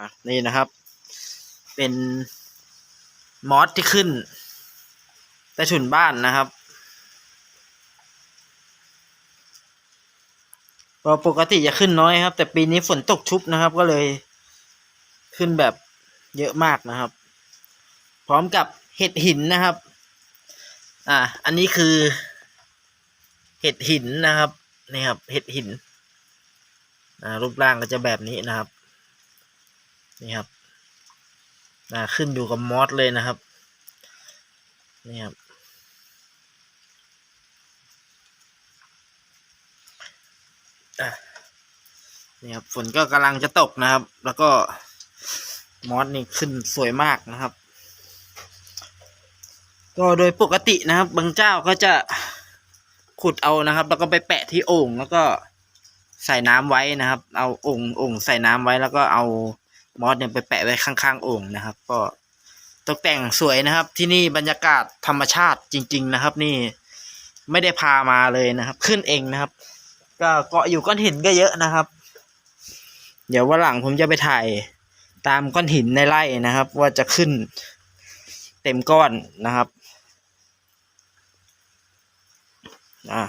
อะนี่นะครับ เป็นมอสที่ขึ้นใต้ถุนบ้านนะครับก็ปกติจะขึ้นน้อยครับ แต่ปีนี้ฝนตกชุบนะครับ ก็เลยขึ้นแบบเยอะมากนะครับ พร้อมกับเห็ดหินนะครับ อ่า อันนี้คือ เห็ดหินนะครับนี่ครับ เห็ดหิน อ่ารูปร่างก็จะแบบนี้นะครับ นี่ครับอ่าขึ้นอยู่กับมอสเลยนะครับ นี่ครับ นี่ครับฝนก็กำลังจะตกนะครับ แล้วก็มอสนี่ขึ้นสวยมากนะครับ ก็โดยปกตินะครับ บางเจ้าก็จะขุดเอานะครับ แล้วก็ไปแปะที่โอ่งแล้วก็ใส่น้ำไว้นะครับ เอาโอ่งโอ่งใส่น้ำไว้แล้วก็เอา มอสเนี่ยไปแปะไว้ข้างๆโอ่งนะครับ ก็ตกแต่งสวยนะครับ ที่นี่บรรยากาศธรรมชาติจริง ๆ นะครับ นี่ไม่ได้พามาเลยนะครับ ขึ้นเองนะครับ ก็เกาะอยู่ก้อนหินก็เยอะนะครับ เดี๋ยววันหลังผมจะไปถ่ายตามก้อนหินในไร่นะครับ ว่าจะขึ้นเต็มก้อนนะครับ อะ